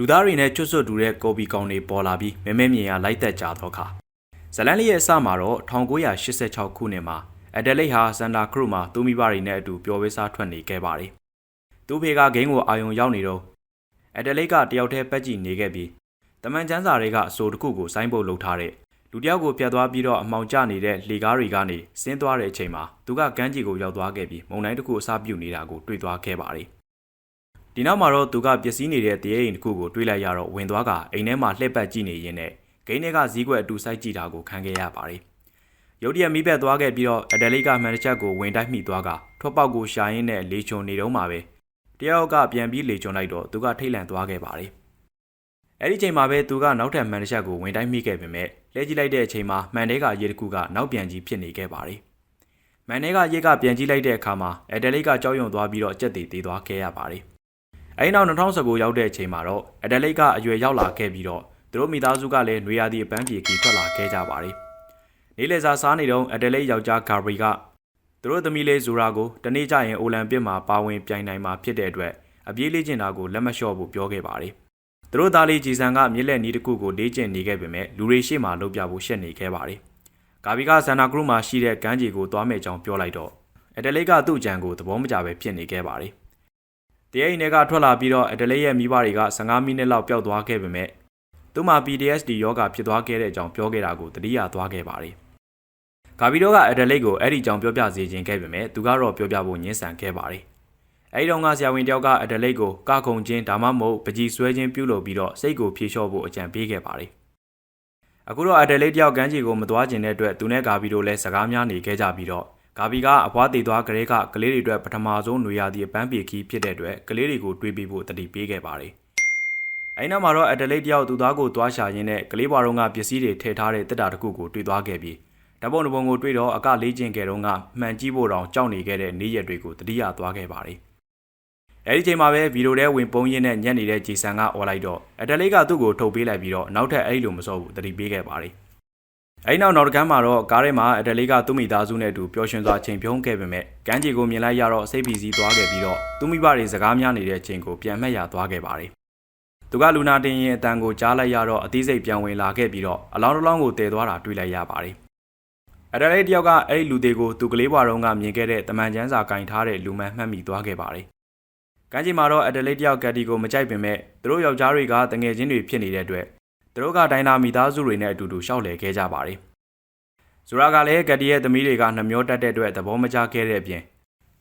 လူသားတွေနဲ့ချွတ်ဆွတ်တူတဲ့ကော်ပီကောင်တွေပေါ်လာပြီးမဲမဲမြင်ရလိုက်သက်ကြတော့ခါဇလန်လေးရဲ့အစမှာတော့1986ခုနှစ်မှာအဒလိတ်ဟာစန်တာခရုမှာသူမိဘတွေနဲ့အတူပျော်ဝေးစားထွက်နေခဲ့ပါတယ်။သူ့ဖေကဂိမ်းကိုအာယုံရောက်နေတော့အဒလိတ်ကတယောက်တည်းပက်ကြည့်နေခဲ့ပြီးတမန်ကျန်းစာတွေကအဆိုတစ်ခုကိုစိုင်းပုတ်လုပ်ထားတဲ့လူတယောက်ကိုပြတ်သွားပြီးတော့အမှောင်ကျနေတဲ့လှေကားတွေကနေဆင်းသွားတဲ့အချိန်မှာသူကကမ်းခြေကိုရောက်သွားခဲ့ပြီးမုံတိုင်းတစ်ခုအစပြုတ်နေတာကိုတွေ့သွားခဲ့ပါတယ်။ ဒီနောက်မှာတော့သူကပျက်စီးနေတဲ့တရေအိမ်တစ်ခုကိုတွေ့လိုက်ရတော့ဝင်သွားကအိမ်ထဲမှာလှည့်ပတ်ကြည့်နေရင်းနဲ့ဂိမ်းထဲကဇီးကွက်အတူစိုက်ကြည့်တာကိုခံခဲ့ရပါတယ်။ရုတ်တရက်မိဘက်သွားခဲ့ပြီးတော့အဒလိတ်ကမှန်တစ်ချက်ကိုဝင်တိုက်မိသွားကထွက်ပေါက်ကိုရှာရင်းနဲ့လေချုံနေတော့မှာပဲတယောက်ကပြန်ပြီးလေချုံလိုက်တော့သူကထိတ်လန့်သွားခဲ့ပါတယ်။အဲ့ဒီချိန်မှာပဲသူကနောက်ထပ်မှန်တစ်ချက်ကိုဝင်တိုက်မိခဲ့ပေမဲ့လဲကြည့်လိုက်တဲ့အချိန်မှာမှန်တဲကရေတစ်ခုကနောက်ပြန်ကြီးဖြစ်နေခဲ့ပါတယ်။မှန်တဲကရေကပြန်ကြည့်လိုက်တဲ့အခါမှာအဒလိတ်ကကြောက်ရွံ့သွားပြီးတော့ကြက်တည်တည်သွားခဲ့ရပါတယ်။ အဲဒီနောက်2019ရောက်တဲ့အချိန်မှာတော့အဒလိတ်ကအရွယ်ရောက်လာခဲ့ပြီးတော့သူတို့မိသားစုကလည်းနွေရာသီအပန်းပြေကြီးထွက်လာခဲ့ကြပါတယ်။နေ့လည်စာစားနေတော့အဒလိတ်ယောက်ျားဂါဘရီကသူတို့သမီးလေးဇူရာကိုတနေ့ကျရင်အိုလံပစ်မှာပါဝင်ပြိုင်နိုင်မှာဖြစ်တဲ့အတွက်အပြေးလေ့ကျင့်တာကိုလက်မလျှော့ဖို့ပြောခဲ့ပါတယ်။သူတို့သားလေးဂျီဆန်ကမြစ်လက်နီးတစ်ခုကိုလေ့ကျင့်နေခဲ့ပေမဲ့လူတွေရှေ့မှာလှုပ်ပြဖို့ရှက်နေခဲ့ပါတယ်။ဂါဘီကဆန်နာဂရုမှာရှိတဲ့ကမ်းခြေကိုသွားမဲ့ကြောင်းပြောလိုက်တော့အဒလိတ်ကသူ့ကြံကိုသဘောမကျပဲဖြစ်နေခဲ့ပါတယ်။ တရဲအိမ်ထဲကထွက်လာပြီးတော့အဒလိတ်ရဲ့မိဘတွေက15မိနစ်လောက်ပျောက်သွားခဲ့ပေမဲ့သူမှ PTSD ယောဂဖြစ်သွားခဲ့တဲ့အကြောင်းပြောခဲ့တာကိုတတိယသွားခဲ့ပါတယ်။ဂါဘီတော့ကအဒလိတ်ကိုအဲ့ဒီကြောင်ပြောပြစေခြင်းခဲ့ပေမဲ့သူကတော့ပြောပြဖို့ညှင်းဆန်ခဲ့ပါတယ်။အဲ့ဒီတော့ကဆရာဝန်တယောက်ကအဒလိတ်ကိုကခုံချင်းဒါမှမဟုတ်ပကြီးဆွဲခြင်းပြုလုပ်ပြီးတော့စိတ်ကိုဖြေလျှော့ဖို့အကြံပေးခဲ့ပါတယ်။အခုတော့အဒလိတ်တယောက်ကမ်းခြေကိုမသွားခြင်းတဲ့အတွက်သူနဲ့ဂါဘီတို့လည်းစကားများနေခဲ့ကြပြီးတော့ ဂါဘီကအဖွားတည်သွားကလေးကကလေးတွေအတွက်ပထမဆုံးနေရာဒီအပန်းပြေခီးဖြစ်တဲ့အတွက်ကလေးတွေကိုတွေးပြီးဖို့တတိပေးခဲ့ပါတယ်။အဲဒီနောက်မှာတော့အဒလိတ်တယောက်သူသားကိုသွားရှာရင်းနဲ့ကလေးဘွားတော်ကပစ္စည်းတွေထည့်ထားတဲ့တက်တာတစ်ခုကိုတွေ့သွားခဲ့ပြီးဓာတ်ပုံတစ်ပုံကိုတွေ့တော့အကလေးချင်းကဲတော့ကမှန်ကြည့်ဖို့တောင်ကြောက်နေခဲ့တဲ့နေ့ရက်တွေကိုတတိယသွားခဲ့ပါတယ်။အဲဒီချိန်မှာပဲဗီဒီယိုထဲဝင်ပုံးရင်းနဲ့ညက်နေတဲ့ဂျီဆန်ကអော်လိုက်တော့အဒလိတ်ကသူ့ကိုထုတ်ပေးလိုက်ပြီးတော့နောက်ထပ်အဲ့လိုမစောဘူးတတိပေးခဲ့ပါတယ်။ အဲဒီနောက်နောက်တကမ်းမှာတော့ကားထဲမှာအဒလိတ်ကသူ့မိသားစုနဲ့အတူပျော်ရွှင်စွာချိန်ပြုံးခဲ့ပေမဲ့ကမ်းခြေကိုမြင်လိုက်ရတော့စိတ်ပီစီးသွားခဲ့ပြီးတော့သူ့မိဘတွေစကားများနေတဲ့အချိန်ကိုပြန်မှတ်ရသွားခဲ့ပါတယ်။သူကလူနာတင်ရင်အတန်ကိုကြားလိုက်ရတော့အသေးစိတ်ပြန်ဝင်လာခဲ့ပြီးတော့အလောင်းတစ်လောင်းကိုတည်သွားတာတွေ့လိုက်ရပါတယ်။အဒလိတ်တယောက်ကအဲ့ဒီလူတွေကိုသူကလေးဘွားတုန်းကမြင်ခဲ့တဲ့တမန်ကျန်းစာကင်ထားတဲ့လူမှန်မှတ်မိသွားခဲ့ပါတယ်။ကမ်းခြေမှာတော့အဒလိတ်တယောက်ကက်တီကိုမကြိုက်ပေမဲ့သူတို့ယောက်ျားတွေကတငယ်ချင်းတွေဖြစ်နေတဲ့အတွက် သူတို့ကဒိုင်နာမိသားစုတွေနဲ့အတူတူရှောက်လည်ခဲ့ကြပါတယ်။ဇူရာကလည်းကက်တီရဲ့သမီးတွေကနှမျောတက်တဲ့အတွက်သဘောမကျခဲ့တဲ့အပြင်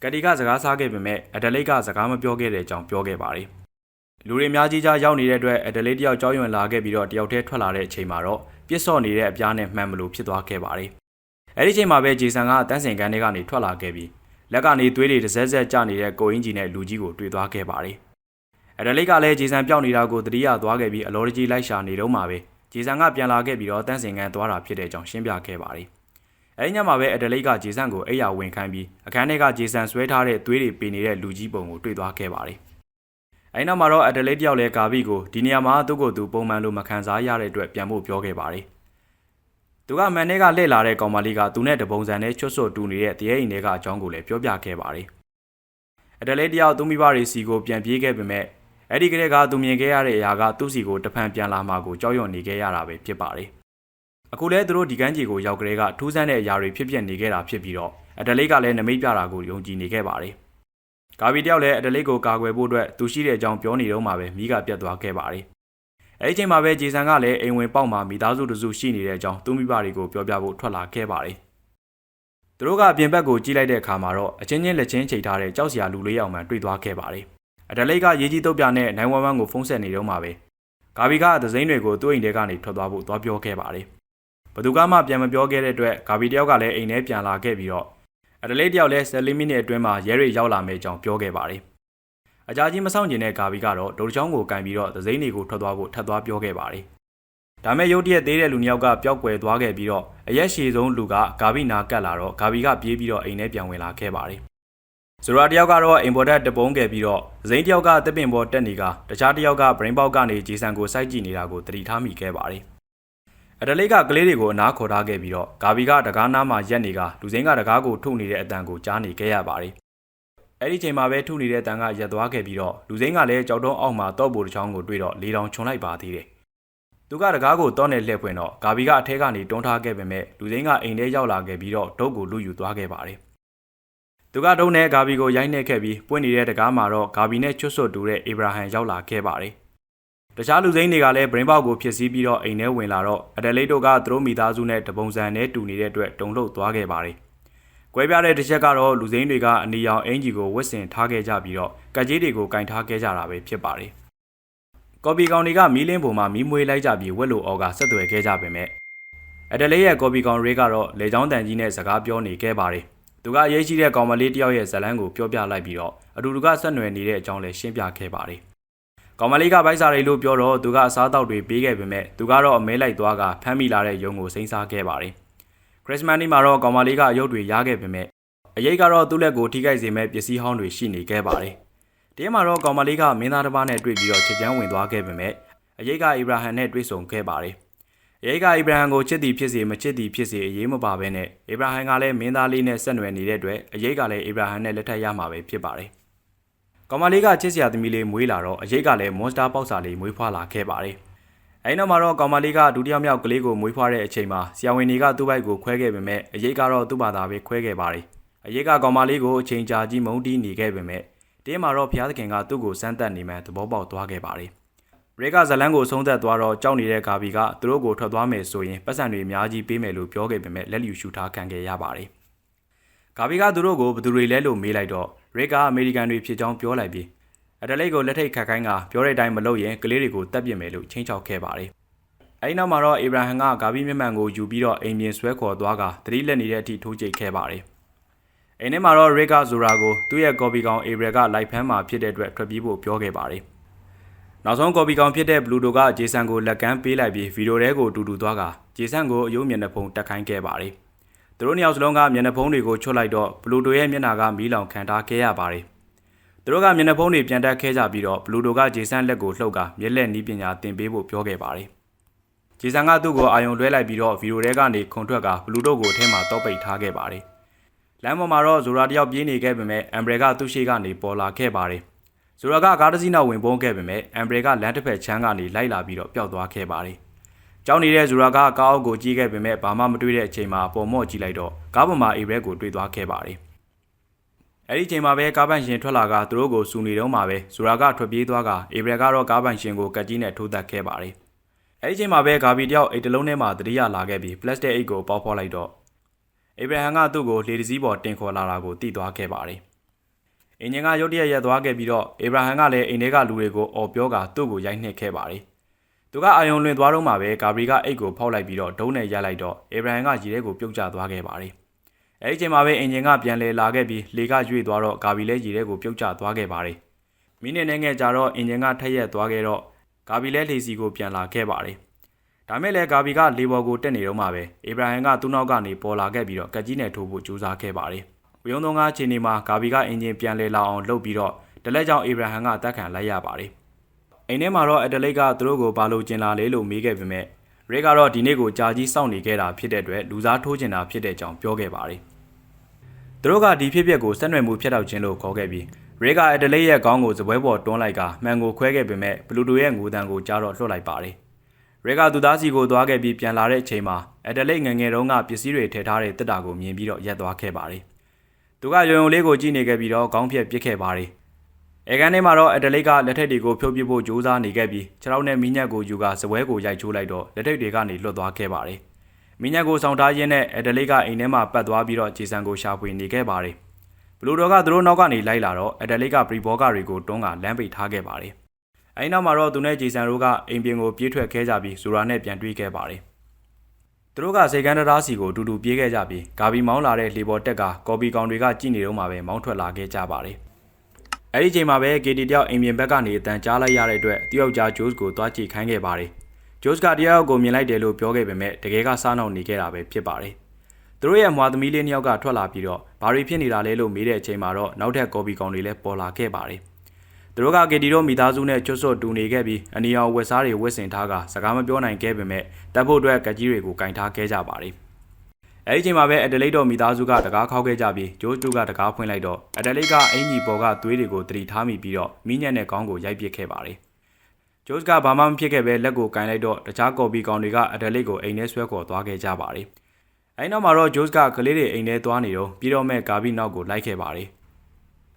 ကက်တီကစကားစားခဲ့ပေမဲ့အဒလိတ်ကစကားမပြောခဲ့တဲ့အကြောင်းပြောခဲ့ပါတယ်။လူတွေအများကြီးကြားရောက်နေတဲ့အတွက်အဒလိတ်တယောက်ကြောက်ရွံ့လာခဲ့ပြီးတော့တယောက်တည်းထွက်လာတဲ့အချိန်မှာတော့ပြစ်စော့နေတဲ့အပြားနဲ့မှန်မလို့ဖြစ်သွားခဲ့ပါတယ်။အဲဒီချိန်မှာပဲဂျေဆန်ကတန်းစင်ကန်ထဲကနေထွက်လာခဲ့ပြီးလက်ကနေသွေးတွေတစ်စက်စက်ကျနေတဲ့ကိုအင်းကြီးနဲ့လူကြီးကိုတွေ့သွားခဲ့ပါတယ်။ အဒလိတ်ကလည်းဂျေဆန်ပြောင်းနေတာကိုတတိယသွားခဲ့ပြီးအလော်ကြီးလိုက်ရှာနေတော့မှပဲဂျေဆန်ကပြန်လာခဲ့ပြီးတော့တန်းစင်ကန်သွားတာဖြစ်တဲ့အကြောင်းရှင်းပြခဲ့ပါတယ်။အဲဒီညမှာပဲအဒလိတ်ကဂျေဆန်ကိုအိယာဝင်ခိုင်းပြီးအခန်းထဲကဂျေဆန်ဆွဲထားတဲ့သွေးတွေပေနေတဲ့လူကြီးပုံကိုတွေ့သွားခဲ့ပါတယ်။အဲဒီနောက်မှာတော့အဒလိတ်တယောက်လည်းကာဘီကိုဒီနေရာမှာသူ့ကိုယ်သူပုံမှန်လိုမခံစားရတဲ့အတွက်ပြန်ဖို့ပြောခဲ့ပါတယ်။သူကမန်နဲ့ကလှည့်လာတဲ့ကောင်မလေးကသူနဲ့တပုံစံနဲ့ချွတ်ဆွတ်တူနေတဲ့တရေအိမ်တွေကအကြောင်းကိုလည်းပြောပြခဲ့ပါတယ်။အဒလိတ်တယောက်သူမိဘတွေစီကိုပြန်ပြေးခဲ့ပေမဲ့ အဲ့ဒီကလေးကသူမြင်ခဲ့ရတဲ့အရာကသူ့စီကိုတဖန်ပြန်လာမှကိုကြောက်ရွံ့နေခဲ့ရတာပဲဖြစ်ပါတယ်။အခုလဲသူတို့ဒီကန်းကြီးကိုရောက်ကလေးကထူးဆန်းတဲ့အရာတွေဖြစ်ပျက်နေခဲ့တာဖြစ်ပြီးတော့အဒလိတ်ကလည်းနမိတ်ပြတာကိုယုံကြည်နေခဲ့ပါတယ်။ကာဗီတယောက်လည်းအဒလိတ်ကိုကာကွယ်ဖို့အတွက်သူရှိတဲ့အကြောင်းပြောနေတော့မှပဲမိကပြတ်သွားခဲ့ပါတယ်။အဲဒီချိန်မှာပဲဂျေဆန်ကလည်းအိမ်ဝင်ပေါက်မှာမိသားစုတစုရှိနေတဲ့အကြောင်းသူမိဘတွေကိုပြောပြဖို့ထွက်လာခဲ့ပါတယ်။သူတို့ကအပြင်ဘက်ကိုကြည့်လိုက်တဲ့အခါမှာတော့အချင်းချင်းလက်ချင်းချိန်ထားတဲ့ကြောက်စရာလူလေးယောက်မှန်တွေ့သွားခဲ့ပါတယ်။ အဒလိတ်ကရေးကြီးတုတ်ပြနဲ့911ကိုဖုန်းဆက်နေတော့မှပဲဂါဘီကသစိမ်းတွေကိုသူ့အိမ်ထဲကနေထွက်သွားဖို့သွားပြောခဲ့ပါတယ်။ဘသူကမှပြန်မပြောခဲ့တဲ့အတွက်ဂါဘီတယောက်ကလည်းအိမ်ထဲပြန်လာခဲ့ပြီးတော့အဒလိတ်တယောက်လည်း10မိနစ်အတွင်းမှာရဲတွေရောက်လာမယ့်အကြောင်းပြောခဲ့ပါတယ်။အကြကြီးမဆောင်ကျင်တဲ့ဂါဘီကတော့ဒုံချောင်းကိုကန်ပြီးတော့သစိမ်းတွေကိုထွက်သွားဖို့ထပ်သွားပြောခဲ့ပါတယ်။ဒါမဲ့ရုတ်တရက်သေးတဲ့လူနှစ်ယောက်ကပျောက်ကွယ်သွားခဲ့ပြီးတော့အရက်ရှည်ဆုံးလူကဂါဘီနာကတ်လာတော့ဂါဘီကပြေးပြီးတော့အိမ်ထဲပြန်ဝင်လာခဲ့ပါတယ်။ ဇူရာတယောက်ကတော့အင်ပေါ်တက်တပုံးခဲ့ပြီးတော့ဇိန်းတယောက်ကတစ်ပင်ပေါ်တက်နေကတခြားတယောက်ကဘရင်ပေါက်ကနေဂျီဆန်ကိုစိုက်ကြည့်နေတာကိုသတိထားမိခဲ့ပါတယ်။အဒလိတ်ကကလေးတွေကိုအနားခေါ်ထားခဲ့ပြီးတော့ဂါဘီကတကားနားမှာရက်နေကလူစိမ်းကတကားကိုထုတ်နေတဲ့အတန်ကိုကြားနေခဲ့ရပါတယ်။အဲ့ဒီချိန်မှာပဲထုနေတဲ့တန်ကရက်သွားခဲ့ပြီးတော့လူစိမ်းကလည်းကြောက်တုံးအောက်မှာတော့ပိုတစ်ချောင်းကိုတွေ့တော့လေတောင်ခြုံလိုက်ပါသေးတယ်။သူကတကားကိုတောနဲ့လှည့်ဖွင့်တော့ဂါဘီကအထဲကနေတွန်းထားခဲ့ပေမဲ့လူစိမ်းကအိမ်ထဲရောက်လာခဲ့ပြီးတော့ဒုတ်ကိုလူယူသွားခဲ့ပါတယ်။ သူကဒုတ်နဲ့ဂါဘီကိုရိုက်နှက်ခဲ့ပြီးပွင့်နေတဲ့တကားမှာတော့ဂါဘီနဲ့ချွတ်ဆွတ်တူတဲ့အေဗရာဟမ်ရောက်လာခဲ့ပါတယ်။တခြားလူစိမ်းတွေကလည်းဘရင်ပေါက်ကိုဖြစ်စည်းပြီးတော့အိမ်ထဲဝင်လာတော့အဒလိတ်တို့ကသူတို့မိသားစုနဲ့တပုံစံနဲ့တူနေတဲ့အတွက်တုံ့လှုပ်သွားခဲ့ပါတယ်။ကွဲပြားတဲ့တစ်ချက်ကတော့လူစိမ်းတွေကအနီရောင်အင်ဂျီကိုဝတ်ဆင်ထားခဲ့ကြပြီးတော့ကကြေးတွေကိုကင်ထားခဲ့ကြတာပဲဖြစ်ပါတယ်။ကော်ပီကောင်တွေကမီးလင်းပုံမှာမီးမွေးလိုက်ကြပြီးဝက်လိုအော်ကဆက်သွယ်ခဲ့ကြပေမဲ့အဒလေးရဲ့ကော်ပီကောင်ရေးကတော့လေချောင်းတန်ကြီးနဲ့စကားပြောနေခဲ့ပါတယ်။ သူကအရေးကြီးတဲ့ကောင်မလေးတယောက်ရဲ့ဇလန်းကိုပြောပြလိုက်ပြီးတော့အတူတူကဆက်နွယ်နေတဲ့အကြောင်းလည်းရှင်းပြခဲ့ပါတယ်။ကောင်မလေးကဗိုက်စာရီလို့ပြောတော့သူကအစားအသောက်တွေပေးခဲ့ပေမဲ့သူကတော့အမဲလိုက်သွားကဖမ်းမိလာတဲ့ယုံကိုစိမ့်စားခဲ့ပါတယ်။ခရစ်စမတ်နေ့မှာတော့ကောင်မလေးကအယုတ်တွေရခဲ့ပေမဲ့အရေးကတော့သူ့လက်ကိုထိခိုက်စေမဲ့ပစ္စည်းဟောင်းတွေရှိနေခဲ့ပါတယ်။ဒီမှာတော့ကောင်မလေးကမင်းသားတစ်ပါးနဲ့တွေ့ပြီးတော့ချစ်ချမ်းဝင်သွားခဲ့ပေမဲ့အရေးကအီဗရာဟမ်နဲ့တွေ့ဆုံခဲ့ပါတယ်။အ ရေးကအီဗရာဟမ်ကိုချစ်သည်ဖြစ်စေမချစ်သည်ဖြစ်စေအရေးမပါဘဲနဲ့အီဗရာဟမ်ကလည်းမင်းသားလေးနဲ့ဆက်နွယ်နေတဲ့အတွက်အရေးကလည်းအီဗရာဟမ်နဲ့လက်ထပ်ရမှာပဲဖြစ်ပါတယ်။ကောင်မလေးကချစ်စရာသမီးလေးမွေးလာတော့အရေးကလည်းမွန်စတာပေါက်စာလေးမွေးဖွားလာခဲ့ပါတယ်။အဲဒီနောက်မှာတော့ကောင်မလေးကဒုတိယမြောက်ကလေးကိုမွေးဖွားတဲ့အချိန်မှာဆရာဝန်တွေကသူ့ဘိုက်ကိုခွဲခဲ့ပေမဲ့အရေးကတော့သူ့ဘာသာပဲခွဲခဲ့ပါတယ်။အရေးကကောင်မလေးကိုအချိန်ကြာကြီးမုန်းတီးနေခဲ့ပေမဲ့တင်းမှာတော့ဘုရားသခင်ကသူ့ကိုစမ်းသပ်နေမှသဘောပေါက်သွားခဲ့ပါတယ်။ ရေကဇလန်းကိုဆုံးသက်သွားတော့ကြောက်နေတဲ့ဂါဘီကသူတို့ကိုထွက်သွားမယ်ဆိုရင်ပတ်စံတွေအများကြီးပေးမယ်လို့ပြောခဲ့ပေမဲ့လက်လျူရှူထားခံခဲ့ရပါတယ်။ဂါဘီကသူတို့ကိုဘယ်သူတွေလဲလို့မေးလိုက်တော့ရေကအမေရိကန်တွေဖြစ်ကြောင်းပြောလိုက်ပြီးအဒလိတ်ကိုလက်ထိတ်ခတ်ခိုင်းကပြောတဲ့အတိုင်းမလုပ်ရင်ကလေးတွေကိုတပ်ပစ်မယ်လို့ချင်းချောက်ခဲ့ပါတယ်။အဲဒီနောက်မှာတော့အေဗရာဟမ်ကဂါဘီမျက်မှန်ကိုယူပြီးတော့အိမ်ပြင်ဆွဲခေါ်သွားကတတိလက်နေတဲ့အထိထိုးကျိတ်ခဲ့ပါတယ်။အိမ်ထဲမှာတော့ရေကဇိုရာကိုသူ့ရဲ့ကော်ပီကောင်အေဗရကလိုက်ဖမ်းမှာဖြစ်တဲ့အတွက်ထွက်ပြေးဖို့ပြောခဲ့ပါတယ်။ နောက်ဆုံးကော်ပီကောင်ဖြစ်တဲ့ဘလူးတိုကဂျေဆန်ကိုလက်ကမ်းပေးလိုက်ပြီးဗီဒီယိုထဲကိုတူတူသွားကဂျေဆန်ကိုအယုံမျက်နှာဖုံးတက်ခိုင်းခဲ့ပါတယ်။သူတို့နှစ်ယောက်စလုံးကမျက်နှာဖုံးတွေကိုချွတ်လိုက်တော့ဘလူးတိုရဲ့မျက်နှာကမီးလောင်ခံထားခဲ့ရပါတယ်။သူတို့ကမျက်နှာဖုံးတွေပြန်တက်ခဲကြပြီးတော့ဘလူးတိုကဂျေဆန်လက်ကိုလှုပ်ကမျက်လက်နီးပညာတင်ပေးဖို့ပြောခဲ့ပါတယ်။ဂျေဆန်ကသူ့ကိုအာယုံလွှဲလိုက်ပြီးတော့ဗီဒီယိုထဲကနေခုန်ထွက်ကဘလူးတိုကိုအထဲမှာတောပိတ်ထားခဲ့ပါတယ်။လမ်းပေါ်မှာတော့ဇိုရာတယောက်ပြေးနေခဲ့ပေမဲ့အမ်ဘရယ်ကသူ့ရှိကနေပေါ်လာခဲ့ပါတယ်။ ဇိုရာကကားတစ်စီးနောက်ဝင်ပုန်းခဲ့ပေမဲ့အမ်ဘရယ်ကလမ်းတစ်ဖက်ချမ်းကနေလိုက်လာပြီးတော့ပျောက်သွားခဲ့ပါတယ်။ကြောင်းနေတဲ့ဇိုရာကကားအောက်ကိုကြီးခဲ့ပေမဲ့ဘာမှမတွေ့တဲ့အချိန်မှာပေါ်မော့ကြည့်လိုက်တော့ကားပေါ်မှာအေဘရက်ကိုတွေ့သွားခဲ့ပါတယ်။အဲ့ဒီချိန်မှာပဲကားပန့်ရှင်ထွက်လာကသူတို့ကိုစူနေတော့မှာပဲဇိုရာကထွက်ပြေးသွားကအေဘရက်ကတော့ကားပန့်ရှင်ကိုကတ်ကြီးနဲ့ထိုးသက်ခဲ့ပါတယ်။အဲ့ဒီချိန်မှာပဲဂါဘီတယောက်အိတ်တလုံးထဲမှာတတိယလာခဲ့ပြီးပလတ်စတစ်အိတ်ကိုပေါက်ဖော်လိုက်တော့အေဗရာဟမ်ကသူ့ကိုလေတစည်းပေါ်တင်ခေါ်လာတာကိုသိသွားခဲ့ပါတယ်။ အင်ဂျင်ကရုတ်တရက်ရက်သွားခဲ့ပြီးတော့အေဗရာဟမ်ကလည်းအိမ်ထဲကလူတွေကိုအော်ပြောကသူ့ကိုရိုက်နှက်ခဲ့ပါတယ်။သူကအာယုံလွင်သွားတော့မှပဲဂါဘရီကအိတ်ကိုဖောက်လိုက်ပြီးတော့ဒုံးနဲ့ရိုက်လိုက်တော့အေဗရာဟမ်ကရေထဲကိုပြုတ်ကျသွားခဲ့ပါတယ်။အဲဒီချိန်မှာပဲအင်ဂျင်ကပြန်လဲလာခဲ့ပြီးလေကရွေ့သွားတော့ဂါဘီလည်းရေထဲကိုပြုတ်ကျသွားခဲ့ပါတယ်။မိနစ်နဲ့ငယ်ကြာတော့အင်ဂျင်ကထက်ရက်သွားခဲ့တော့ဂါဘီလည်းလေစီကိုပြန်လာခဲ့ပါတယ်။ဒါမဲ့လည်းဂါဘီကလေဘော်ကိုတက်နေတော့မှပဲအေဗရာဟမ်ကသူ့နောက်ကနေပေါ်လာခဲ့ပြီးတော့ကက်ကြီးနဲ့ထိုးဖို့ကြိုးစားခဲ့ပါတယ်။ ဝေယုံသုံးကားချိန်ဒီမှာဂါဘီကအင်ဂျင်ပြန်လဲလာအောင်လုပ်ပြီးတော့တလက်ကြောင့်အေဗရာဟမ်ကတက်ခံလိုက်ရပါတယ်။အိမ်ထဲမှာတော့အဒလိတ်ကသူတို့ကိုဘာလို့ကျင်လာလဲလို့မေးခဲ့ပေမဲ့ရဲကတော့ဒီနေ့ကိုကြာကြီးစောင့်နေခဲ့တာဖြစ်တဲ့အတွက်လူစားထိုးကျင်တာဖြစ်တဲ့အကြောင်းပြောခဲ့ပါတယ်။သူတို့ကဒီဖြစ်ပျက်ကိုဆက်နွယ်မှုဖြစ်တော့ခြင်းလို့ခေါ်ခဲ့ပြီးရဲကအဒလိတ်ရဲ့ခေါင်းကိုစပွဲပေါ်တွန်းလိုက်ကမှန်ကိုခွဲခဲ့ပေမဲ့ဘလူးတိုရဲ့ငိုတန်ကိုကြားတော့လွှတ်လိုက်ပါတယ်။ရဲကသူသားစီကိုသွားခဲ့ပြီးပြန်လာတဲ့အချိန်မှာအဒလိတ်ငငယ်တုန်းကပစ္စည်းတွေထည့်ထားတဲ့တက်တာကိုမြင်ပြီးတော့ရက်သွားခဲ့ပါတယ်။ သူကရုံရုံလေးကိုကြည့်နေခဲ့ပြီးတော့ခေါင်းဖြက်ပစ်ခဲ့ပါတယ်။အဲကန်ထဲမှာတော့အဒလိတ်ကလက်ထက်တွေကိုဖြုတ်ပစ်ဖို့ကြိုးစားနေခဲ့ပြီးခြေထောက်နဲ့မီးညက်ကိုယူကစပွဲကိုရိုက်ချိုးလိုက်တော့လက်ထက်တွေကနေလွတ်သွားခဲ့ပါတယ်။မီးညက်ကိုဆောင်ထားရင်းနဲ့အဒလိတ်ကအိမ်ထဲမှာပတ်သွားပြီးတော့ဂျေဆန်ကိုရှာဖွေနေခဲ့ပါတယ်။ဘလူးတော်ကသူတို့နောက်ကနေလိုက်လာတော့အဒလိတ်ကပရီဘောကတွေကိုတွန်းကလမ်းပိတ်ထားခဲ့ပါတယ်။အဲဒီနောက်မှာတော့သူနဲ့ဂျေဆန်တို့ကအိမ်ပြင်ကိုပြေးထွက်ခဲ့ကြပြီးဇူရာနဲ့ပြန်တွေ့ခဲ့ပါတယ်။ သူတို့ကစေကန်းတရားစီကိုတူတူပြေးခဲ့ကြပြီးဂါဘီမောင်းလာတဲ့လေပေါ်တက်ကကော်ပီကောင်တွေကကြည့်နေတော့မှပဲမောင်းထွက်လာခဲ့ကြပါတယ်။အဲဒီချိန်မှာပဲ KT တယောက်အိမ်ပြင်ဘက်ကနေအတန်ကြားလိုက်ရတဲ့အတွက်တယောက်ကြားဂျိုးစ်ကိုသွားကြည့်ခိုင်းခဲ့ပါတယ်။ဂျိုးစ်ကတယောက်ကိုမြင်လိုက်တယ်လို့ပြောခဲ့ပေမဲ့တကယ်ကစားနောက်နေခဲ့တာပဲဖြစ်ပါတယ်။သူတို့ရဲ့မွာသမီးလေးနှစ်ယောက်ကထွက်လာပြီးတော့ဘာတွေဖြစ်နေတာလဲလို့မေးတဲ့အချိန်မှာတော့နောက်ထပ်ကော်ပီကောင်တွေလည်းပေါ်လာခဲ့ပါတယ်။ သူတို့က KT တို့မိသားစုနဲ့ချွတ်ဆွတ်တူနေခဲ့ပြီးအနီအောင်ဝက်စားတွေဝက်စင်ထားကစကားမပြောနိုင်ခဲ့ပေမဲ့တပ်ဖို့အတွက်ကကြီးတွေကိုကင်ထားခဲ့ကြပါတယ်။အဲဒီချိန်မှာပဲအဒလိတ်တော်မိသားစုကတကားခောက်ခဲ့ကြပြီးဂျိုးတူကတကားဖွင့်လိုက်တော့အဒလိတ်ကအင်ကြီးပေါ်ကသွေးတွေကိုတတိထားမိပြီးတော့မိညက်နဲ့ကောင်းကိုရိုက်ပစ်ခဲ့ပါတယ်ဂျိုးကဘာမှမဖြစ်ခဲ့ပဲလက်ကိုကင်လိုက်တော့တခြားကော်ပီကောင်တွေကအဒလိတ်ကိုအိမ်ထဲဆွဲခေါ်သွားခဲ့ကြပါတယ်အဲဒီနောက်မှာတော့ဂျိုးကကလေးတွေအိမ်ထဲသွားနေတော့ပြီးတော့မဲ့ကာဘီနောက်ကိုလိုက်ခဲ့ပါတယ်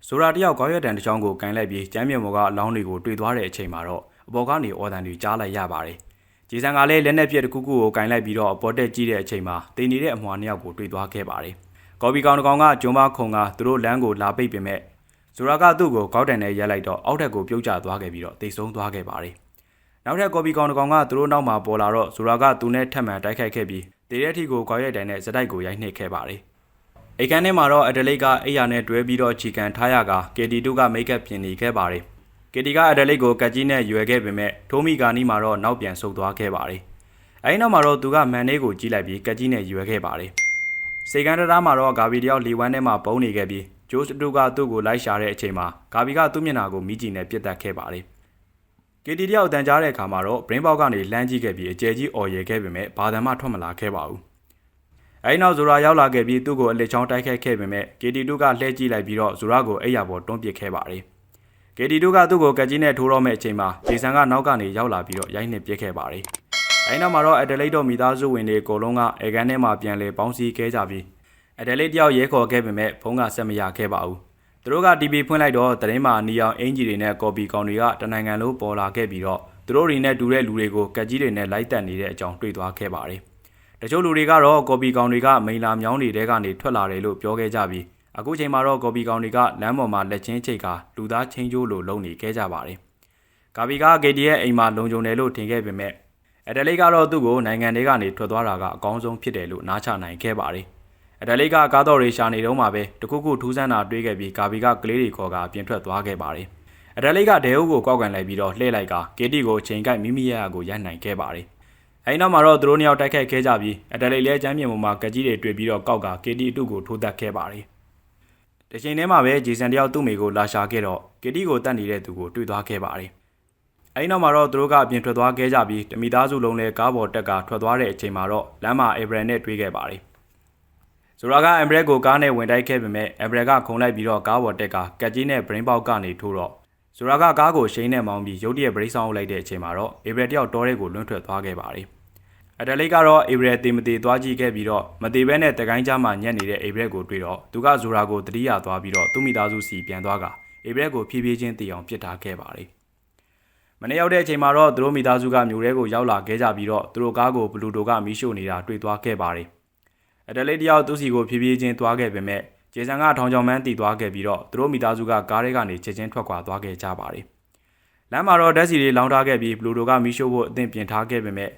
ဆိုရာတယောက်ခေါင်းရွက်တံတစ်ချောင်းကိုကင်လိုက်ပြီးကျမ်းမြေမော်ကအလောင်းတွေကိုတွေ့သွားတဲ့အချိန်မှာတော့အပေါ်ကနေအော်တန်တွေကြားလိုက်ရပါတယ်ဂျေဆန်ကလည်းလက်နက်ပြက်တစ်ခုခုကိုကင်လိုက်ပြီးတော့အပေါ်တက်ကြည့်တဲ့အချိန်မှာတင်နေတဲ့အမွှာနှစ်ယောက်ကိုတွေ့သွားခဲ့ပါတယ်။ကော်ပီကောင်တစ်ကောင်ကဂျွန်မခုံကသူတို့လမ်းကိုလာပိတ်ပင်မဲ့ဇူရာကသူ့ကိုကောက်တန်နဲ့ရက်လိုက်တော့အောက်ထက်ကိုပြုတ်ကျသွားခဲ့ပြီးတော့တိတ်ဆုံးသွားခဲ့ပါတယ်။နောက်ထပ်ကော်ပီကောင်တစ်ကောင်ကသူတို့နောက်မှာပေါ်လာတော့ဇူရာကသူနဲ့ထပ်မံတိုက်ခိုက်ခဲ့ပြီးတေတဲ့အထိကိုခေါ်ရိုက်တိုင်နဲ့စတိုက်ကိုရိုက်နှိပ်ခဲ့ပါတယ်။ အိတ်ခမ်းထဲမှာတော့အဒလိတ်ကအိယာနဲ့တွဲပြီးတော့ချီကန်ထားရက KT2 ကမိတ်ကပ်ပြင်နေခဲ့ပါတယ်။ KT ကအဒလိတ်ကိုကတ်ကြီးနဲ့ရွယ်ခဲ့ပေမဲ့ထိုးမီကာနီမှာတော့နောက်ပြန်ဆုတ်သွားခဲ့ပါတယ်။အဲဒီနောက်မှာတော့သူကမန်နေကိုကြီးလိုက်ပြီးကတ်ကြီးနဲ့ရွယ်ခဲ့ပါတယ်။စေကန်တရာမှာတော့ဂါဘီတယောက်လီဝမ်းထဲမှာပုံနေခဲ့ပြီးဂျိုးစတူကသူ့ကိုလိုက်ရှာတဲ့အချိန်မှာဂါဘီကသူ့မျက်နှာကိုမိကြည့်နဲ့ပြစ်တက်ခဲ့ပါတယ်။ KT တယောက်တန်ကြားတဲ့အခါမှာတော့ brain box ကနေလှမ်းကြည့်ခဲ့ပြီးအကျယ်ကြီးအော်ရယ်ခဲ့ပေမဲ့ဘာသာမှထွက်မလာခဲ့ပါဘူး။ အဲဒီနောက်ဇိုရာရောက်လာခဲ့ပြီးသူ့ကိုအလစ်ချောင်းတိုက်ခိုက်ခဲ့ပေမဲ့ KT2 ကလှည့်ကြည့်လိုက်ပြီးတော့ဇိုရာကိုအိယာပေါ်တွန်းပစ်ခဲ့ပါတယ်။ KT2 ကသူ့ကိုကက်ကြီးနဲ့ထိုးတော့မဲ့အချိန်မှာဂျေဆန်ကနောက်ကနေရောက်လာပြီးတော့ရိုက်နှစ်ပစ်ခဲ့ပါတယ်။အဲဒီနောက်မှာတော့အဒလိတ်တော်မိသားစုဝင်တွေအကုန်လုံးကအေကန်ထဲမှာပြန်လဲပေါင်းစည်းခဲ့ကြပြီးအဒလိတ်တယောက်ရဲခေါ်ခဲ့ပေမဲ့ဖုန်းကဆက်မရခဲ့ပါဘူး။သူတို့က TV ဖွင့်လိုက်တော့သတင်းမှာနီအောင်အင်ဂျီတွေနဲ့ကော်ပီကောင်တွေကတနိုင်ငံလုံးပေါ်လာခဲ့ပြီးတော့သူတို့တွေနဲ့တူတဲ့လူတွေကိုကက်ကြီးတွေနဲ့လိုက်တက်နေတဲ့အကြောင်းတွေ့သွားခဲ့ပါတယ်။ တချို့လူတွေကတော့ကော်ပီကောင်တွေကမိန်လာမြောင်းတွေတဲကနေထွက်လာတယ်လို့ပြောခဲ့ကြပြီးအခုချိန်မှာတော့ကော်ပီကောင်တွေကလမ်းပေါ်မှာလက်ချင်းချိတ်ကလူသားချင်းကျိုးလိုလုံနေခဲ့ကြပါတယ်။ကာဘီက KD ရဲ့အိမ်မှာလုံခြုံတယ်လို့ထင်ခဲ့ပေမဲ့အဒလိတ်ကတော့သူ့ကိုနိုင်ငံတွေကနေထွက်သွားတာကအကောင်းဆုံးဖြစ်တယ်လို့နားချနိုင်ခဲ့ပါတယ်။အဒလိတ်ကကားတော်ရေရှာနေတော့မှပဲတခုခုထူးဆန်းတာတွေးခဲ့ပြီးကာဘီကကလေးတွေခေါ်ကပြင်ထွက်သွားခဲ့ပါတယ်။အဒလိတ်ကဒဲအုပ်ကိုကောက်ကန်လိုက်ပြီးတော့လှည့်လိုက်က KD ကိုချိန်ကိုက်မိမိရရကိုရိုက်နိုင်ခဲ့ပါတယ်။ အဲဒီနောက်မှာတော့သူတို့နှစ်ယောက်တိုက်ခိုက်ခဲ့ကြပြီးအဒလိတ်လည်းချမ်းမြေပေါ်မှာကကြီးတွေတွေ့ပြီးတော့ကောက်က KD အတုကိုထိုးတက်ခဲ့ပါတယ်။တစ်ချိန်တည်းမှာပဲဂျေဆန်တယောက်သူ့မိကိုလာရှာခဲ့တော့ KD ကိုတတ်နေတဲ့သူကိုတွေ့သွားခဲ့ပါတယ်။အဲဒီနောက်မှာတော့သူတို့ကအပြင်ထွက်သွားခဲ့ကြပြီးတမိသားစုလုံးလည်းကားပေါ်တက်ကထွက်သွားတဲ့အချိန်မှာတော့လမ်းမှာအေဘရန်နဲ့တွေ့ခဲ့ပါတယ်။ဇိုရာကအမ်ဘရက်ကိုကားနဲ့ဝင်တိုက်ခဲ့ပေမဲ့အမ်ဘရက်ကခုံလိုက်ပြီးတော့ကားပေါ်တက်ကကက်ကြီးနဲ့ brain box ကနေထိုးတော့ ဇိုရာကကားကိုရှိန်းနဲ့မောင်းပြီးရုတ်တရက် brake ဆောင်လိုက်တဲ့အချိန်မှာတော့အေဘရက်တယောက်တောထဲကိုလွန့်ထွက်သွားခဲ့ပါတယ်။အဒလိတ်ကတော့အေဘရက်တေမတေသွားကြည့်ခဲ့ပြီးတော့မတေဘဲနဲ့တကိုင်းကြားမှာညက်နေတဲ့အေဘရက်ကိုတွေ့တော့သူကဇိုရာကိုတတိယသွားပြီးတော့သူ့မိသားစုစီပြန်သွားကအေဘရက်ကိုဖြည်းဖြည်းချင်းတည်အောင်ပစ်ထားခဲ့ပါတယ်။မနေ့ရောက်တဲ့အချိန်မှာတော့သူတို့မိသားစုကမြို့ထဲကိုရောက်လာခဲ့ကြပြီးတော့သူတို့ကားကိုဘလူးတိုကမီးရှို့နေတာတွေ့သွားခဲ့ပါတယ်။အဒလိတ်တယောက်သူ့စီကိုဖြည်းဖြည်းချင်းသွားခဲ့ပေမဲ့ ဂျေဆန်ကထောင်ချောင်မန်းတည်သွားခဲ့ပြီးတော့သူတို့မိသားစုကကားထဲကနေချက်ချင်းထွက်ခွာသွားခဲ့ကြပါတယ်။လမ်းမှာတော့ဓာတ်စီတွေလောင်းထားခဲ့ပြီးဘလူးတိုကမီးရှို့ဖို့အသင့်ပြင်ထားခဲ့ပေမဲ့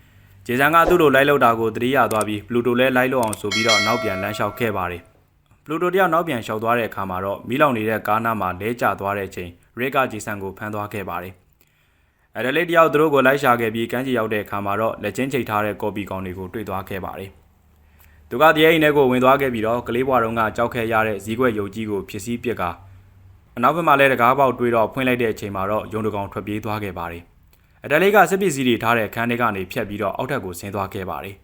ဂျေဆန်ကသူ့လိုလိုက်လောက်တာကိုတတိယသွားပြီးဘလူးတိုလည်းလိုက်လောက်အောင်ဆိုပြီးတော့နောက်ပြန်လမ်းလျှောက်ခဲ့ပါတယ်။ဘလူးတိုတယောက်နောက်ပြန်လျှောက်သွားတဲ့အခါမှာတော့မီးလောင်နေတဲ့ကားနားမှာလဲကျသွားတဲ့အချိန်ရစ်ကဂျေဆန်ကိုဖမ်းသွားခဲ့ပါတယ်။အဒလိတ်တယောက်သူတို့ကိုလိုက်ရှာခဲ့ပြီးကမ်းခြေရောက်တဲ့အခါမှာတော့လက်ချင်းချိတ်ထားတဲ့ကော်ပီကောင်တွေကိုတွေ့သွားခဲ့ပါတယ်။ သူကတရေအိမ်ထဲကိုဝင်သွားခဲ့ပြီးတော့ကလေးဘွားတုံးကကြောက်ခဲရတဲ့ဇီးကွက်ယုံကြီးကိုဖြစ်စည်းပစ်ကအနောက်ဘက်မှာလည်းတကားပေါက်တွေးတော့ဖွင့်လိုက်တဲ့အချိန်မှာတော့ယုံတကောင်ထွက်ပြေးသွားခဲ့ပါတယ်။အဒလိတ်ကစစ်ပစ္စည်းတွေထားတဲ့ခန်းထဲကနေဖြတ်ပြီးတော့အောက်ထပ်ကိုဆင်းသွားခဲ့ပါတယ်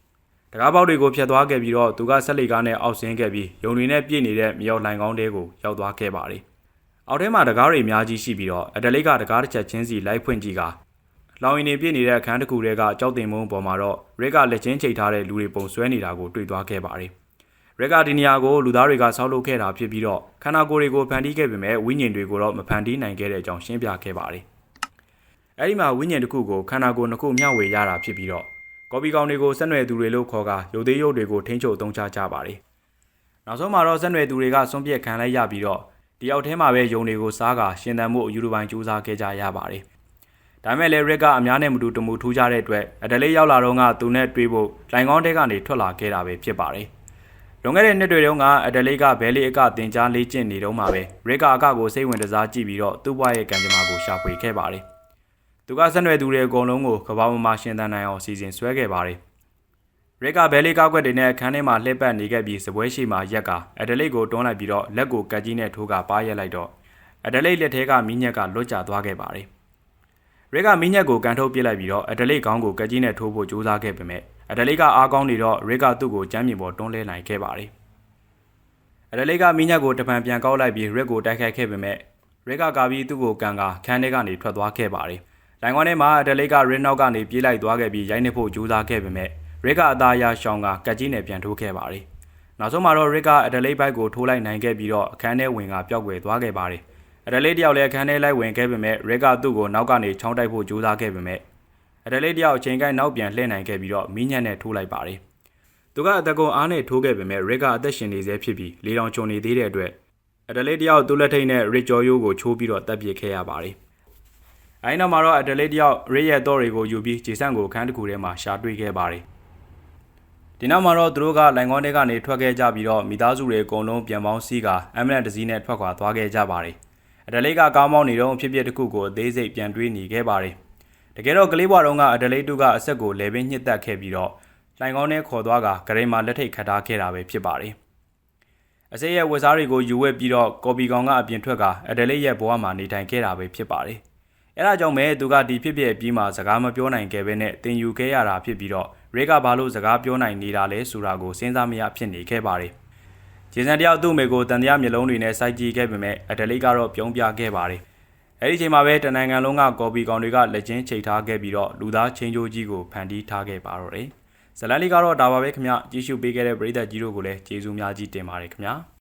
။တကားပေါက်တွေကိုဖျက်သွားခဲ့ပြီးတော့သူကဆက်လက်ကားနဲ့အောက်ဆင်းခဲ့ပြီးယုံတွေနဲ့ပြည့်နေတဲ့မြောက်လိုင်ကောင်းတဲကိုရောက်သွားခဲ့ပါတယ်။အောက်ထဲမှာတကားတွေအများကြီးရှိပြီးတော့အဒလိတ်ကတကားတစ်ချက်ချင်းစီလိုက်ဖွင့်ကြည့်က လောင်ရင်နေပြည့်နေတဲ့အခန်းတစ်ခုထဲကကြောက်တင်မုံပေါ်မှာတော့ရစ်ကလက်ချင်းချိတ်ထားတဲ့လူတွေပုံဆွဲနေတာကိုတွေ့သွားခဲ့ပါတယ်။ရက်ကဒီနေရာကိုလူသားတွေကဆောက်လုပ်ခဲ့တာဖြစ်ပြီးတော့ခန္ဓာကိုယ်တွေကိုဖန်တီးခဲ့ပေမဲ့ဝိညာဉ်တွေကိုတော့မဖန်တီးနိုင်ခဲ့တဲ့အကြောင်းရှင်းပြခဲ့ပါတယ်။အဲဒီမှာဝိညာဉ်တစ်ခုကိုခန္ဓာကိုယ်နှစ်ခုမျှဝေရတာဖြစ်ပြီးတော့ကော်ပီကောင်တွေကိုဆက်နွယ်သူတွေလို့ခေါ်ကရုပ်သေးရုပ်တွေကိုထိန်းချုပ်သုံးချကြပါတယ်။နောက်ဆုံးမှာတော့ဆက်နွယ်သူတွေကစွန့်ပစ်ခံလိုက်ရပြီးတော့ဒီအောက်ထဲမှာပဲယုံတွေကိုစားကရှင်သန်မှုယူရိုပိုင်းစူးစမ်းခဲ့ကြရပါတယ်။ ဒါမဲ့လည်းရစ်ကအများနဲ့မတူတမှုထူးကြတဲ့အတွက်အဒလေးရောက်လာတော့ကသူနဲ့တွေ့ဖို့လိုင်ကောင်းတဲကနေထွက်လာခဲ့တာပဲဖြစ်ပါတယ်။လွန်ခဲ့တဲ့နှစ်တွေတုန်းကအဒလေးကဘဲလေးအကတင် जा လေးကျင့်နေတော့မှပဲရစ်ကအကကိုစိတ်ဝင်စားကြည့်ပြီးတော့သူ့ဘွားရဲ့ကံကြမ္မာကိုရှာဖွေခဲ့ပါတယ်။သူကဆက်နွယ်သူတွေအကုန်လုံးကိုကဘာမှမရှင်သန်နိုင်အောင်စီစဉ်ဆွဲခဲ့ပါတယ်။ရစ်ကဘဲလေးကောက်ွက်တွေနဲ့အခန်းထဲမှာလှည့်ပတ်နေခဲ့ပြီးစပွဲရှိမှာရက်ကအဒလေးကိုတွန်းလိုက်ပြီးတော့လက်ကိုကတ်ကြီးနဲ့ထိုးကပါရက်လိုက်တော့အဒလေးလက်ထဲကမီးညက်ကလွတ်ကျသွားခဲ့ပါတယ်။ ရစ်ကမီးညက်ကိုကန်ထုတ်ပစ်လိုက်ပြီးတော့အဒလေးခေါင်းကိုကတ်ကြီးနဲ့ထိုးဖို့ကြိုးစားခဲ့ပေမဲ့အဒလေးကအားကောင်းနေတော့ရစ်ကသူ့ကိုကျမ်းမြေပေါ်တွန်းလဲနိုင်ခဲ့ပါတယ်အဒလေးကမိညက်ကိုတပံပြန်ကောက်လိုက်ပြီးရစ်ကိုတိုက်ခိုက်ခဲ့ပေမဲ့ရစ်ကကာပြီးသူ့ကိုကန်ကာခန်းထဲကနေထွက်သွားခဲ့ပါတယ်လိုင်ကွန်ထဲမှာအဒလေးကရစ်နောက်ကနေပြေးလိုက်သွားခဲ့ပြီးရိုက်နှက်ဖို့ကြိုးစားခဲ့ပေမဲ့ရစ်ကအသားရရှောင်းကကက်ကြီးနဲ့ပြန်ထိုးခဲ့ပါတယ်နောက်ဆုံးမှာတော့ရစ်ကအဒလေးဘိုက်ကိုထိုးလိုက်နိုင်ခဲ့ပြီးတော့အခန်းထဲဝင်ကပျောက်ကွယ်သွားခဲ့ပါတယ် အဒလေးတယောက်လည်းအခန်းထဲလိုက်ဝင်ခဲ့ပေမဲ့ရစ်ကသူ့ကိုနောက်ကနေချောင်းတိုက်ဖို့ကြိုးစားခဲ့ပေမဲ့အဒလေးတယောက်အချိန်ကိုင်းနောက်ပြန်လှည့်နိုင်ခဲ့ပြီးတော့မီးညံ့နဲ့ထိုးလိုက်ပါတယ်။သူကအသက်ကုန်အားနဲ့ထိုးခဲ့ပေမဲ့ရစ်ကအသက်ရှင်နေသေးဖြစ်ပြီးလေတောင်ချုံနေသေးတဲ့အတွက်အဒလေးတယောက်သူ့လက်ထိတ်နဲ့ရစ်ကျော်ယိုးကိုချိုးပြီးတော့တပ်ပစ်ခဲ့ရပါတယ်။အဲဒီနောက်မှာတော့အဒလေးတယောက်ရစ်ရဲ့တော့တွေကိုယူပြီးဂျေဆန်ကိုခန်းတစ်ခုထဲမှာရှာတွေ့ခဲ့ပါတယ်။ဒီနောက်မှာတော့သူတို့ကလိုင်ကွန်တဲကနေထွက်ခဲ့ကြပြီးတော့မိသားစုတွေအကုန်လုံးပြန်ပေါင်းစီးကအမ်ဘလန်တစ်စီးနဲ့ထွက်ခွာသွားခဲ့ကြပါတယ်။ အဒလေးကကောင်းမောင်းနေတော့အဖြစ်ဖြစ်တစ်ခုကိုအသေးစိတ်ပြန်တွေးနေခဲ့ပါတယ်။တကယ်တော့ကလေးဘွားတုန်းကအဒလိတ်တုကအဆက်ကိုလေပင်းညှစ်တက်ခဲ့ပြီးတော့လိုင်ကောင်းနဲ့ခေါ်သွားကဂရိန်မှာလက်ထိတ်ခတ်ထားခဲ့တာပဲဖြစ်ပါတယ်။အစိရဲ့ဝက်စားတွေကိုယူဝဲပြီးတော့ကော်ပီကောင်ကအပြင်ထွက်ကအဒလိတ်ရဲ့ဘဝမှာနေထိုင်ခဲ့တာပဲဖြစ်ပါတယ်။အဲဒါကြောင့်ပဲသူကဒီဖြစ်ဖြစ်အပြီးမှာစကားမပြောနိုင်ခဲ့ဘဲနဲ့တင်ယူခဲ့ရတာဖြစ်ပြီးတော့ရေကဘာလို့စကားပြောနိုင်နေတာလဲဆိုတာကိုစဉ်းစားမရဖြစ်နေခဲ့ပါတယ်။ ဂျေဆန်တယောက်သူ့မိကိုတန်တရားမျက်လုံးတွေနဲ့စိုက်ကြည့်ခဲ့ပေမဲ့အဒလိတ်ကတော့ပြုံးပြခဲ့ပါတယ်။အဲဒီအချိန်မှာပဲတနင်္ဂနွေလုံးကကော်ပီကောင်တွေကလက်ချင်းချိတ်ထားခဲ့ပြီးတော့လူသားချင်းချိုးကြီးကိုဖန်တီးထားခဲ့ပါတော့တယ်။ဇလန်လီကတော့ဒါပါပဲခင်ဗျကြည့်ရှုပေးခဲ့တဲ့ပရိသတ်ကြီးတို့ကိုလည်းကျေးဇူးများကြီးတင်ပါတယ်ခင်ဗျာ။